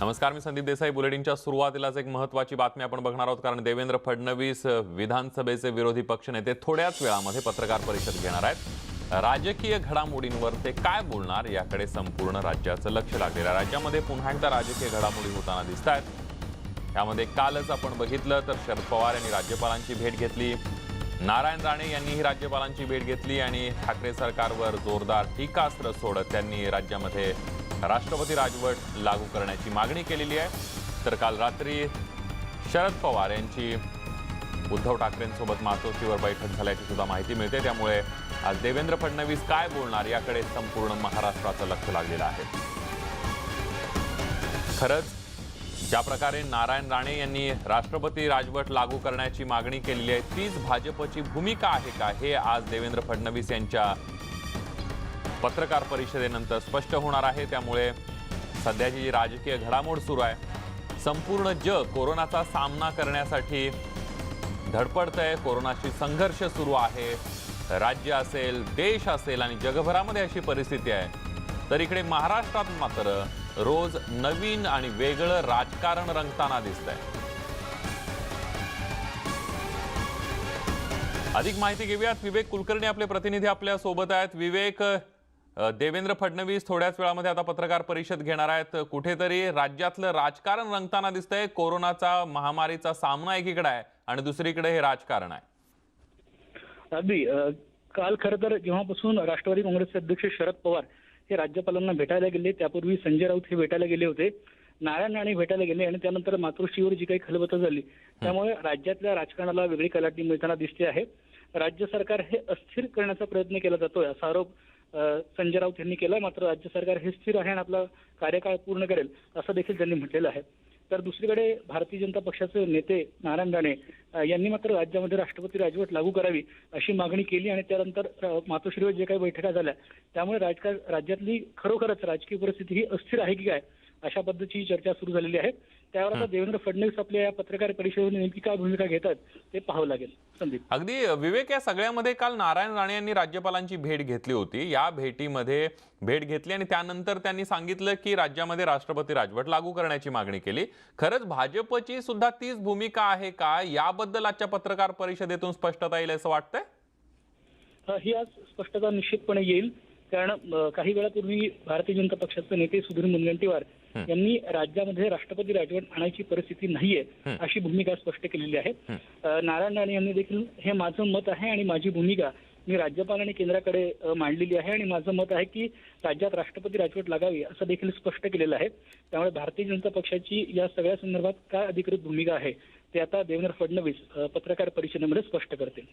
नमस्कार मी संदीप देसाई. बुलेटिनच्या सुरुवातीलाच एक महत्वाची बातमी आपण बघणार आहोत कारण देवेंद्र फडणवीस विधानसभेचे विरोधी पक्षनेते थोड्याच वेळामध्ये पत्रकार परिषद घेणार आहेत. राजकीय घडामोडींवर ते काय बोलणार याकडे संपूर्ण राज्याचं लक्ष लागलेलं आहे. राज्यामध्ये पुन्हा एकदा राजकीय घडामोडी होताना दिसत आहेत. यामध्ये कालच आपण बघितलं तर शरद पवार यांनी राज्यपालांची भेट घेतली. नारायण राणे यांनीही राज्यपालांची भेट घेतली आणि ठाकरे सरकारवर जोरदार टीकास्त्र सोडत त्यांनी राज्यामध्ये राष्ट्रपती राजवट लागू करण्याची मागणी केलेली आहे. तर काल रात्री शरद पवार यांची उद्धव ठाकरेंसोबत मातोश्रीवर बैठक झाल्याची सुद्धा माहिती मिळते. त्यामुळे आज देवेंद्र फडणवीस काय बोलणार याकडे संपूर्ण महाराष्ट्राचं लक्ष लागलेलं आहे. खरंच ज्या प्रकारे नारायण राणे यांनी राष्ट्रपती राजवट लागू करण्याची मागणी केलेली आहे तीच भाजपची भूमिका आहे का? हे आज देवेंद्र फडणवीस यांच्या पत्रकार परिषदेनंतर स्पष्ट होणार आहे. त्यामुळे सध्याची जी राजकीय घडामोड सुरू आहे संपूर्ण जग कोरोनाचा सामना करण्यासाठी धडपडत आहे. कोरोनाशी संघर्ष सुरू आहे. राज्य असेल देश असेल आणि जगभरामध्ये अशी परिस्थिती आहे. तर इकडे महाराष्ट्रात मात्र रोज नवीन आणि वेगळं राजकारण रंगताना दिसतंय. अधिक माहिती घेऊयात. विवेक कुलकर्णी आपले प्रतिनिधी आपल्यासोबत आहेत. विवेक देवेंद्र फडणवीस थोड्याच वेळामध्ये आता पत्रकार परिषद घेणार आहेत. कुठेतरी राज्यातलं राजकारण रंगताना दिसतंय. कोरोनाचा महामारीचा सामना एकीकडे आहे आणि दुसरीकडे हे राजकारण आहे. अगदी. काल खरं तर जेव्हापासून राष्ट्रवादी काँग्रेसचे अध्यक्ष शरद पवार हे राज्यपालांना भेटायला गेले त्यापूर्वी संजय राऊत हे भेटायला गेले होते. नारायण राणे भेटायला गेले आणि त्यानंतर मातृश्रीवर जी काही खलबत झाली त्यामुळे राज्यातल्या राजकारणाला वेगळी कलाटणी मिळताना दिसते आहे. राज्य सरकार हे अस्थिर करण्याचा प्रयत्न केला जातोय असा आरोप संजय राऊत यांनी केला मात्र राज्य सरकार हे स्थिर आहे आणि आपला कार्यकाळ पूर्ण करेल असं देखील त्यांनी म्हटलेलं आहे. तर दुसरीकडे भारतीय जनता पक्षाचे नेते नारायण राणे यांनी मात्र राज्यामध्ये राष्ट्रपती राजवट लागू करावी अशी मागणी केली आणि त्यानंतर मातोश्रीवर जे काही बैठका झाल्या त्यामुळे राजकारण राज्यातली खरोखरच राजकीय परिस्थिती ही अस्थिर आहे की काय अशा पद्धतीची चर्चा सुरू झालेली आहे. त्यावर आता देवेंद्र फडणवीस आपल्या या पत्रकार परिषदेवर नेमकी काय भूमिका घेतात ते पाहावं लागेल. संदीप. अगदी विवेक या सगळ्यामध्ये काल नारायण राणे यांनी राज्यपालांची भेट घेतली होती. या भेटीमध्ये भेट घेतली आणि त्यानंतर त्यांनी सांगितलं की राज्यामध्ये राष्ट्रपती राजवट लागू करण्याची मागणी केली. खरंच भाजपची सुद्धा तीच भूमिका आहे का? याबद्दल आजच्या पत्रकार परिषदेतून स्पष्टता येईल असं वाटतंय? ही आज स्पष्टता निश्चितपणे येईल. कारण काही वेळापूर्वी भारतीय जनता पक्षाचे नेते सुधीर मुनगंटीवार यांनी राज्यामध्ये राष्ट्रपती राजवट आणायची परिस्थिती नाहीये अशी भूमिका स्पष्ट केलेली आहे. नारायण राणे यांनी देखील हे माझं मत आहे आणि माझी भूमिका मी राज्यपाल आणि केंद्राकडे मांडलेली आहे आणि माझं मत आहे की राज्यात राष्ट्रपती राजवट लागावी असं देखील स्पष्ट केलेलं आहे. त्यामुळे भारतीय जनता पक्षाची या सगळ्या संदर्भात काय अधिकृत भूमिका आहे ते आता देवेंद्र फडणवीस पत्रकार परिषदेमध्ये स्पष्ट करतील.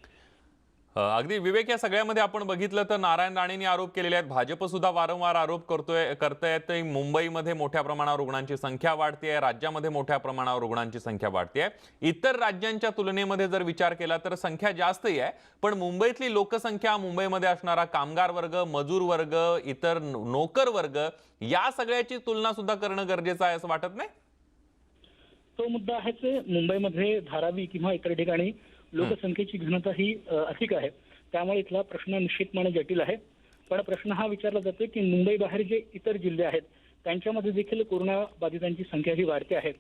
अगदी विवेक या सगळ्यामध्ये आपण बघितलं तर नारायण राणेंनी आरोप केलेले आहेत. भाजप सुद्धा वारंवार आरोप करतोय करतायत मुंबईमध्ये मोठ्या प्रमाणावर रुग्णांची संख्या वाढतीये राज्यामध्ये मोठ्या प्रमाणावर रुग्णांची संख्या वाढतीये. इतर राज्यांच्या तुलनेमध्ये जर विचार केला तर संख्या जास्तही आहे. पण मुंबईतली लोकसंख्या मुंबईमध्ये असणारा कामगार वर्ग मजूर वर्ग इतर नोकर वर्ग या सगळ्याची तुलना सुद्धा करणं गरजेचं आहे असं वाटत नाही? तो मुद्दा आहेच मुंबईमध्ये धारावी किंवा इतर ठिकाणी लोकसंख्येची घनता ही अधिक आहे. त्यामुळे इथला प्रश्न निश्चितपणे जटिल आहे. पण प्रश्न हा विचारला जातो की मुंबई बाहेर जे इतर जिल्हे आहेत त्यांच्यामध्ये देखील कोरोना बाधितांची संख्या ही वाढते आहे.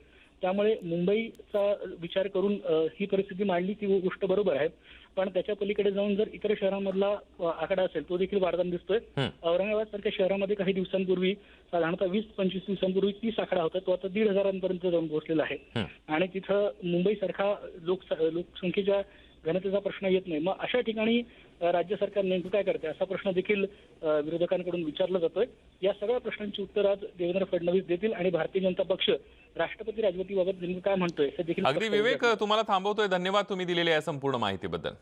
त्यामुळे मुंबईचा विचार करून ही परिस्थिती मांडली ती गोष्ट बरोबर आहे. पण त्याच्या पलीकडे जाऊन जर इतर शहरांमधला आकडा असेल तो देखील वाढताना दिसतोय. औरंगाबाद सारख्या शहरामध्ये काही दिवसांपूर्वी साधारणतः वीस पंचवीस दिवसांपूर्वी तीस आकडा होता तो आता दीड हजारांपर्यंत जाऊन पोहोचलेला आहे. आणि तिथं मुंबई सारखा लोक लोकसंख्येच्या घनतेचा प्रश्न येत नाही. मग अशा ठिकाणी राज्य सरकार नेमकं काय करते असा प्रश्न देखील विरोधकांकडून विचारला जातोय. या सगळ्या प्रश्नांची उत्तर आज देवेंद्र फडणवीस देतील आणि भारतीय जनता पक्ष राष्ट्रपती राजवटीबाबत नेमकं काय म्हणतोय हे देखील अगदी. विवेक तुम्हाला थांबवतोय. धन्यवाद तुम्ही दिलेल्या या संपूर्ण माहितीबद्दल.